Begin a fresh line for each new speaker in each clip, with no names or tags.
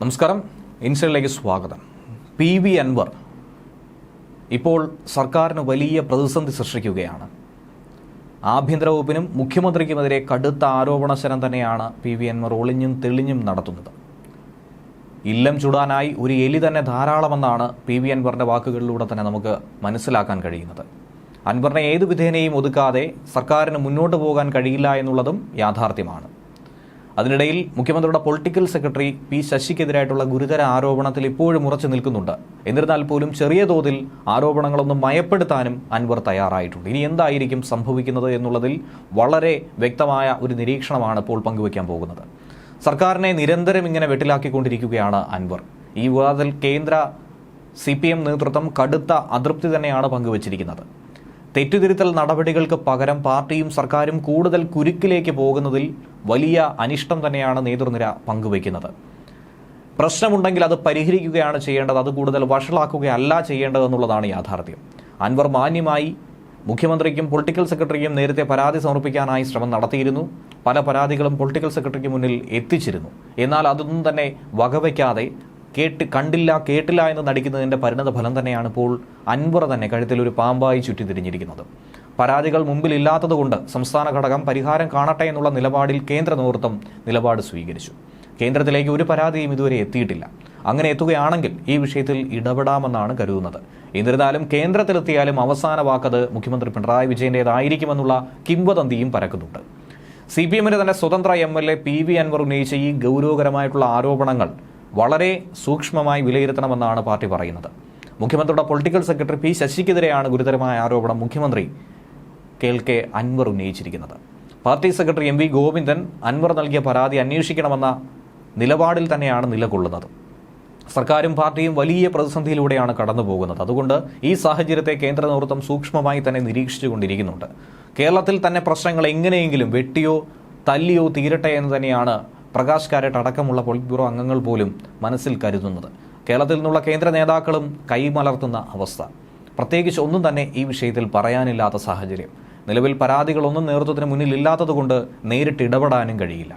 നമസ്കാരം. ഇൻസൈഡിലേക്ക് സ്വാഗതം. P V Anwar ഇപ്പോൾ സർക്കാരിന് വലിയ പ്രതിസന്ധി സൃഷ്ടിക്കുകയാണ്. ആഭ്യന്തര വകുപ്പിനും മുഖ്യമന്ത്രിക്കുമെതിരെ കടുത്ത ആരോപണശരം തന്നെയാണ് പി വി അൻവർ ഒളിഞ്ഞും തെളിഞ്ഞും നടത്തുന്നത്. ഇല്ലം ചുടാനായി ഒരു എലി തന്നെ ധാരാളമെന്നാണ് പി വി അൻവറിന്റെ വാക്കുകളിലൂടെ തന്നെ നമുക്ക് മനസ്സിലാക്കാൻ കഴിയുന്നത്. അൻവറിനെ ഏതു വിധേനയും ഒതുക്കാതെ സർക്കാരിന് മുന്നോട്ട് പോകാൻ കഴിയില്ല എന്നുള്ളതും യാഥാർത്ഥ്യമാണ്. അതിനിടയിൽ മുഖ്യമന്ത്രിയുടെ പൊളിറ്റിക്കൽ സെക്രട്ടറി പി ശശിക്കെതിരായിട്ടുള്ള ഗുരുതര ആരോപണത്തിൽ ഇപ്പോഴും ഉറച്ചു നിൽക്കുന്നുണ്ട്. എന്നിരുന്നാൽ പോലും ചെറിയ തോതിൽ ആരോപണങ്ങളൊന്നും മയപ്പെടുത്താനും അൻവർ തയ്യാറായിട്ടുണ്ട്. ഇനി എന്തായിരിക്കും സംഭവിക്കുന്നത് എന്നുള്ളതിൽ വളരെ വ്യക്തമായ ഒരു നിരീക്ഷണമാണ് ഇപ്പോൾ പങ്കുവയ്ക്കാൻ പോകുന്നത്. സർക്കാരിനെ നിരന്തരം ഇങ്ങനെ വെട്ടിലാക്കിക്കൊണ്ടിരിക്കുകയാണ് അൻവർ. ഈ വിവാദത്തിൽ കേന്ദ്ര സി പി എം നേതൃത്വം കടുത്ത അതൃപ്തി തന്നെയാണ് പങ്കുവച്ചിരിക്കുന്നത്. തെറ്റുതിരുത്തൽ നടപടികൾക്ക് പകരം പാർട്ടിയും സർക്കാരും കൂടുതൽ കുരുക്കിലേക്ക് പോകുന്നതിൽ വലിയ അനിഷ്ടം തന്നെയാണ് നേതൃനിര പങ്കുവയ്ക്കുന്നത്. പ്രശ്നമുണ്ടെങ്കിൽ അത് പരിഹരിക്കുകയാണ് ചെയ്യേണ്ടത് അത് കൂടുതൽ വഷളാക്കുകയല്ല ചെയ്യേണ്ടതെന്നുള്ളതാണ് യാഥാർത്ഥ്യം. അൻവർ മാന്യമായി മുഖ്യമന്ത്രിക്കും പൊളിറ്റിക്കൽ സെക്രട്ടറിക്കും നേരത്തെ പരാതി സമർപ്പിക്കാനായി ശ്രമം നടത്തിയിരുന്നു. പല പരാതികളും പൊളിറ്റിക്കൽ സെക്രട്ടറിക്ക് മുന്നിൽ എത്തിച്ചിരുന്നു. എന്നാൽ അതൊന്നും തന്നെ വകവയ്ക്കാതെ കേട്ട് കണ്ടില്ല കേട്ടില്ല എന്ന് നടിക്കുന്നതിന്റെ പരിണത ഫലം തന്നെയാണ് ഇപ്പോൾ അൻവർ തന്നെ കഴുത്തിൽ ഒരു പാമ്പായി ചുറ്റിത്തിരിഞ്ഞിരിക്കുന്നത് പരാതികൾ മുമ്പിലില്ലാത്തതുകൊണ്ട് സംസ്ഥാന ഘടകം പരിഹാരം കാണട്ടെ എന്നുള്ള നിലപാടിൽ കേന്ദ്ര നേതൃത്വം നിലപാട് സ്വീകരിച്ചു. കേന്ദ്രത്തിലേക്ക് ഒരു പരാതിയും ഇതുവരെ എത്തിയിട്ടില്ല. അങ്ങനെ എത്തുകയാണെങ്കിൽ ഈ വിഷയത്തിൽ ഇടപെടാമെന്നാണ് കരുതുന്നത്. എന്നിരുന്നാലും കേന്ദ്രത്തിലെത്തിയാലും അവസാന വാക്കത് മുഖ്യമന്ത്രി പിണറായി വിജയന്റേതായിരിക്കുമെന്നുള്ള കിംവദന്തിയും പരക്കുന്നുണ്ട്. സി പി എമ്മിന്റെ തന്നെ സ്വതന്ത്ര M L A P V Anvar ഉന്നയിച്ച ഈ ഗൗരവകരമായിട്ടുള്ള ആരോപണങ്ങൾ വളരെ സൂക്ഷ്മമായി വിലയിരുത്തണമെന്നാണ് പാർട്ടി പറയുന്നത്. മുഖ്യമന്ത്രിയുടെ പൊളിറ്റിക്കൽ സെക്രട്ടറി പി ശശിക്കെതിരെയാണ് ഗുരുതരമായ ആരോപണം മുഖ്യമന്ത്രി K K Anvar ഉന്നയിച്ചിരിക്കുന്നത്. Party secretary M V Govindan Anvar നൽകിയ പരാതി അന്വേഷിക്കണമെന്ന നിലപാടിൽ തന്നെയാണ് നിലകൊള്ളുന്നത്. സർക്കാരും പാർട്ടിയും വലിയ പ്രതിസന്ധിയിലൂടെയാണ് കടന്നു പോകുന്നത് അതുകൊണ്ട് ഈ സാഹചര്യത്തെ കേന്ദ്ര നേതൃത്വം സൂക്ഷ്മമായി തന്നെ നിരീക്ഷിച്ചുകൊണ്ടിരിക്കുന്നുണ്ട്. കേരളത്തിൽ തന്നെ പ്രശ്നങ്ങൾ എങ്ങനെയെങ്കിലും വെട്ടിയോ തല്ലിയോ തീരട്ടെ എന്ന് തന്നെയാണ് പ്രകാശ് കാരട്ട് അടക്കമുള്ള പോളിറ്റ് ബ്യൂറോ അംഗങ്ങൾ പോലും മനസ്സിൽ കരുതുന്നത്. കേരളത്തിൽ നിന്നുള്ള കേന്ദ്ര നേതാക്കളും കൈമലർത്തുന്ന അവസ്ഥ. പ്രത്യേകിച്ച് ഒന്നും തന്നെ ഈ വിഷയത്തിൽ പറയാനില്ലാത്ത സാഹചര്യം. നിലവിൽ പരാതികളൊന്നും നേതൃത്വത്തിന് മുന്നിൽ ഇല്ലാത്തതുകൊണ്ട് നേരിട്ട് ഇടപെടാനും കഴിയില്ല.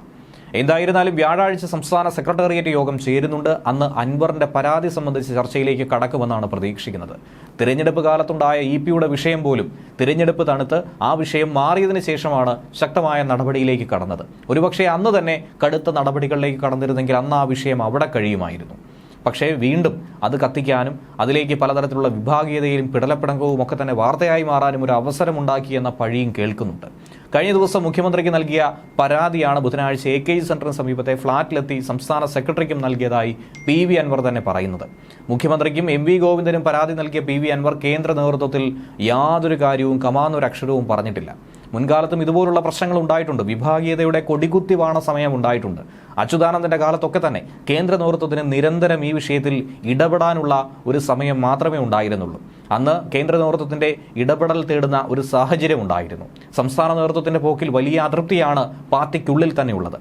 എന്തായിരുന്നാലും വ്യാഴാഴ്ച സംസ്ഥാന സെക്രട്ടേറിയറ്റ് യോഗം ചേരുന്നുണ്ട്. അന്ന് അൻവറിന്റെ പരാതി സംബന്ധിച്ച് ചർച്ചയിലേക്ക് കടക്കുമെന്നാണ് പ്രതീക്ഷിക്കുന്നത്. തിരഞ്ഞെടുപ്പ് കാലത്തുണ്ടായ ഇ പിയുടെ വിഷയം പോലും തിരഞ്ഞെടുപ്പ് തണുത്ത് ആ വിഷയം മാറിയതിനു ശേഷമാണ് ശക്തമായ നടപടിയിലേക്ക് കടന്നത്. ഒരുപക്ഷെ അന്ന് തന്നെ കടുത്ത നടപടികളിലേക്ക് കടന്നിരുന്നെങ്കിൽ അന്ന് ആ വിഷയം അവിടെ കഴിയുമായിരുന്നു. പക്ഷേ വീണ്ടും അത് കത്തിക്കാനും അതിലേക്ക് പലതരത്തിലുള്ള വിഭാഗീയതയിലും പിടലപ്പിടങ്കവും ഒക്കെ തന്നെ വാർത്തയായി മാറാനും ഒരു അവസരമുണ്ടാക്കി എന്ന പഴിയും കേൾക്കുന്നുണ്ട്. കഴിഞ്ഞ ദിവസം മുഖ്യമന്ത്രിക്ക് നൽകിയ പരാതിയാണ് ബുധനാഴ്ച എ കെ ജി സെന്ററിന് സമീപത്തെ ഫ്ളാറ്റിലെത്തി സംസ്ഥാന സെക്രട്ടറിക്കും നൽകിയതായി പി വി അൻവർ തന്നെ പറയുന്നത്. മുഖ്യമന്ത്രിക്കും എം വി ഗോവിന്ദനും പരാതി നൽകിയ പി വി അൻവർ കേന്ദ്ര നേതൃത്വത്തിൽ യാതൊരു കാര്യവും കമാന്നൊരക്ഷരവും പറഞ്ഞിട്ടില്ല. മുൻകാലത്തും ഇതുപോലുള്ള പ്രശ്നങ്ങൾ ഉണ്ടായിട്ടുണ്ട്. വിഭാഗീയതയുടെ കൊടികുത്തി വാണ സമയം ഉണ്ടായിട്ടുണ്ട്. അച്യുതാനന്ദന്റെ കാലത്തൊക്കെ തന്നെ കേന്ദ്ര നേതൃത്വത്തിന് നിരന്തരം ഈ വിഷയത്തിൽ ഇടപെടാനുള്ള ഒരു സമയം മാത്രമേ ഉണ്ടായിരുന്നുള്ളൂ. അന്ന് കേന്ദ്ര നേതൃത്വത്തിന്റെ ഇടപെടൽ തേടുന്ന ഒരു സാഹചര്യം ഉണ്ടായിരുന്നു. സംസ്ഥാന നേതൃത്വത്തിന്റെ പോക്കിൽ വലിയ അതൃപ്തിയാണ് പാർട്ടിക്കുള്ളിൽ തന്നെയുള്ളത്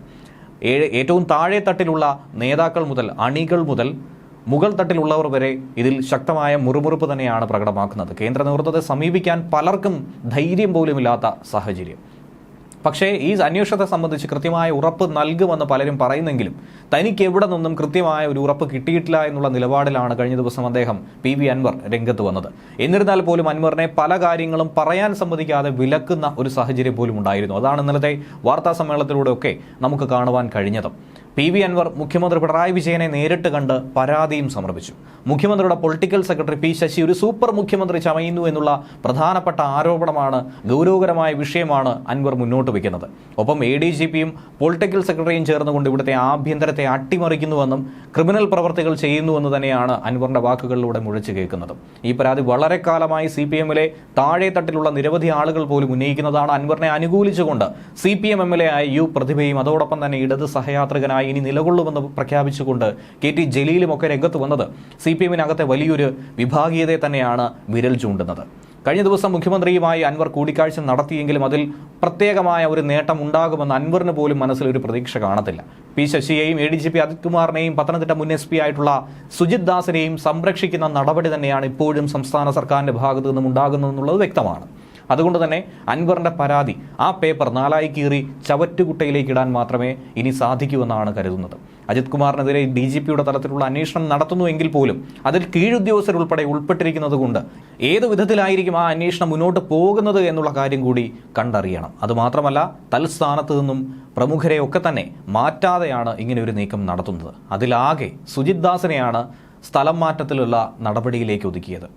ഏറ്റവും താഴെ തട്ടിലുള്ള നേതാക്കൾ മുതൽ അണികൾ മുതൽ മുകൾ തട്ടിലുള്ളവർ വരെ ഇതിൽ ശക്തമായ മുറുമുറുപ്പ് തന്നെയാണ് പ്രകടമാക്കുന്നത്. കേന്ദ്ര നേതൃത്വത്തെ സമീപിക്കാൻ പലർക്കും ധൈര്യം പോലുമില്ലാത്ത സാഹചര്യം. പക്ഷേ ഈ അന്വേഷണത്തെ സംബന്ധിച്ച് കൃത്യമായ ഉറപ്പ് നൽകുമെന്ന് പലരും പറയുന്നെങ്കിലും തനിക്ക് എവിടെ നിന്നും കൃത്യമായ ഒരു ഉറപ്പ് കിട്ടിയിട്ടില്ല എന്നുള്ള നിലപാടിലാണ് കഴിഞ്ഞ ദിവസം അദ്ദേഹം പി. വി. അൻവർ രംഗത്ത് വന്നത്. എന്നിരുന്നാൽ പോലും അൻവറിനെ പല കാര്യങ്ങളും പറയാൻ സമ്മതിക്കാതെ വിലക്കുന്ന ഒരു സാഹചര്യം പോലും ഉണ്ടായിരുന്നു. അതാണ് ഇന്നലത്തെ വാർത്താ സമ്മേളനത്തിലൂടെയൊക്കെ നമുക്ക് കാണുവാൻ കഴിഞ്ഞത്. പി വി അൻവർ മുഖ്യമന്ത്രി പിണറായി വിജയനെ നേരിട്ട് കണ്ട് പരാതിയും സമർപ്പിച്ചു. മുഖ്യമന്ത്രിയുടെ പൊളിറ്റിക്കൽ സെക്രട്ടറി പി ശശി ഒരു സൂപ്പർ മുഖ്യമന്ത്രി ചമയുന്നു എന്നുള്ള പ്രധാനപ്പെട്ട ആരോപണമാണ് ഗൗരവകരമായ വിഷയമാണ് അൻവർ മുന്നോട്ട് വയ്ക്കുന്നത് ഒപ്പം എ ഡി ജി പിയും പൊളിറ്റിക്കൽ സെക്രട്ടറിയും ചേർന്നുകൊണ്ട് ഇവിടുത്തെ ആഭ്യന്തരത്തെ അട്ടിമറിക്കുന്നുവെന്നും ക്രിമിനൽ പ്രവർത്തികൾ ചെയ്യുന്നുവെന്ന് തന്നെയാണ് അൻവറിന്റെ വാക്കുകളിലൂടെ മുഴച്ചു കേൾക്കുന്നത്. ഈ പരാതി വളരെ കാലമായി സി പി എമ്മിലെ താഴെ തട്ടിലുള്ള നിരവധി ആളുകൾ പോലും ഉന്നയിക്കുന്നതാണ് അൻവറിനെ അനുകൂലിച്ചുകൊണ്ട് C P M M L A ആയ യു പ്രതിഭയും അതോടൊപ്പം തന്നെ ഇടത് സഹയാത്രികനായി ഇനി നിലകൊള്ളുമെന്ന് പ്രഖ്യാപിച്ചുകൊണ്ട് കെ ടി ജലീലും ഒക്കെ രംഗത്ത് വന്നത് സി പി എമ്മിനകത്തെ വലിയൊരു വിഭാഗീയതയെ തന്നെയാണ് വിരൽ ചൂണ്ടുന്നത്. കഴിഞ്ഞ ദിവസം മുഖ്യമന്ത്രിയുമായി അൻവർ കൂടിക്കാഴ്ച നടത്തിയെങ്കിലും അതിൽ പ്രത്യേകമായ ഒരു നേട്ടം ഉണ്ടാകുമെന്ന് അൻവറിന് പോലും മനസ്സിൽ ഒരു പ്രതീക്ഷ കാണത്തില്ല. P ശശിയെയും A D G P Ajith കുമാറിനെയും Pathanamthitta മുൻ എസ് പി ആയിട്ടുള്ള സുജിത് ദാസിനെയും സംരക്ഷിക്കുന്ന നടപടി തന്നെയാണ് ഇപ്പോഴും സംസ്ഥാന സർക്കാരിന്റെ ഭാഗത്തു നിന്നും ഉണ്ടാകുന്നതെന്നുള്ളത് വ്യക്തമാണ്. അതുകൊണ്ട് തന്നെ അൻവറിന്റെ പരാതി ആ പേപ്പർ നാലായി കീറി ചവറ്റുകുട്ടയിലേക്ക് ഇടാൻ മാത്രമേ ഇനി സാധിക്കൂ എന്നാണ് കരുതുന്നത്. അജിത് കുമാറിനെതിരെ ഡി ജി പിയുടെ തലത്തിലുള്ള അന്വേഷണം നടത്തുന്നുവെങ്കിൽ പോലും അതിൽ കീഴുദ്യോഗസ്ഥരുൾപ്പെടെ ഉൾപ്പെട്ടിരിക്കുന്നത് കൊണ്ട് ഏത് വിധത്തിലായിരിക്കും ആ അന്വേഷണം മുന്നോട്ട് പോകുന്നത് എന്നുള്ള കാര്യം കൂടി കണ്ടറിയണം. അതുമാത്രമല്ല തൽസ്ഥാനത്ത് നിന്നും പ്രമുഖരെ ഒക്കെ തന്നെ മാറ്റാതെയാണ് ഇങ്ങനെ ഒരു നീക്കം നടത്തുന്നത്. അതിലാകെ സുജിത് ദാസിനെയാണ് സ്ഥലം മാറ്റത്തിലുള്ള നടപടിയിലേക്ക് ഒതുക്കിയത്.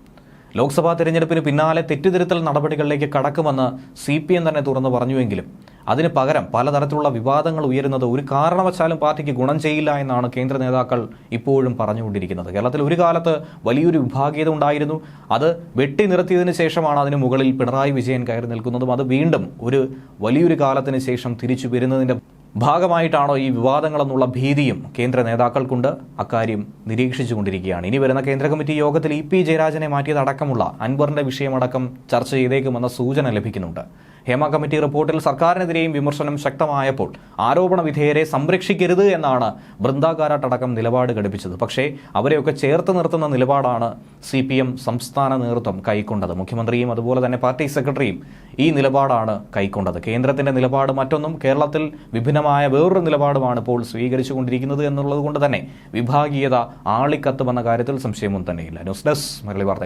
ലോക്സഭാ തെരഞ്ഞെടുപ്പിന് പിന്നാലെ തെറ്റുതിരുത്തൽ നടപടികളിലേക്ക് കടക്കുമെന്ന് സി പി എം തന്നെ തുറന്നു പറഞ്ഞുവെങ്കിലും അതിന് പകരം പലതരത്തിലുള്ള വിവാദങ്ങൾ ഉയരുന്നത് ഒരു കാരണവശാലും പാർട്ടിക്ക് ഗുണം ചെയ്യില്ല എന്നാണ് കേന്ദ്ര നേതാക്കൾ ഇപ്പോഴും പറഞ്ഞുകൊണ്ടിരിക്കുന്നത്. കേരളത്തിൽ ഒരു കാലത്ത് വലിയൊരു വിഭാഗീയത ഉണ്ടായിരുന്നു. അത് വെട്ടി നിർത്തിയതിന് ശേഷമാണ് അതിന് മുകളിൽ പിണറായി വിജയൻ കയറി നിൽക്കുന്നതും അത് വീണ്ടും ഒരു വലിയൊരു കാലത്തിന് ശേഷം തിരിച്ചു വരുന്നതിന്റെ ഭാഗമായിട്ടാണോ ഈ വിവാദങ്ങളെന്നുള്ള ഭീതിയും കേന്ദ്ര നേതാക്കൾക്കുണ്ട്. അക്കാര്യം നിരീക്ഷിച്ചുകൊണ്ടിരിക്കുകയാണ്. ഇനി വരുന്ന കേന്ദ്ര കമ്മിറ്റി യോഗത്തിൽ ഇ പി ജയരാജനെ മാറ്റിയതടക്കമുള്ള അൻവറിന്റെ വിഷയമടക്കം ചർച്ച ചെയ്തേക്കുമെന്ന സൂചന ലഭിക്കുന്നുണ്ട്. ഹേമ കമ്മിറ്റി റിപ്പോർട്ടിൽ സർക്കാരിനെതിരെയും വിമർശനം ശക്തമായപ്പോൾ ആരോപണ വിധേയരെ സംരക്ഷിക്കരുത് എന്നാണ് ബൃന്ദാകാരാട്ടടക്കം നിലപാട് ഘടിപ്പിച്ചത്. പക്ഷേ അവരെയൊക്കെ ചേർത്ത് നിർത്തുന്ന നിലപാടാണ് സി പി എം സംസ്ഥാന നേതൃത്വം കൈക്കൊണ്ടത്. മുഖ്യമന്ത്രിയും അതുപോലെ തന്നെ പാർട്ടി സെക്രട്ടറിയും ഈ നിലപാടാണ് കൈക്കൊണ്ടത്. കേന്ദ്രത്തിന്റെ നിലപാട് മറ്റൊന്നും കേരളത്തിൽ വിഭിന്നമായ വേറൊരു നിലപാടുമാണ് ഇപ്പോൾ സ്വീകരിച്ചുകൊണ്ടിരിക്കുന്നത് എന്നുള്ളത് കൊണ്ട് തന്നെ വിഭാഗീയത ആളിക്കത്തുമെന്ന കാര്യത്തിൽ സംശയമൊന്നും തന്നെയില്ല. ന്യൂസ് ഡെസ്ക് മുരളി വാർത്ത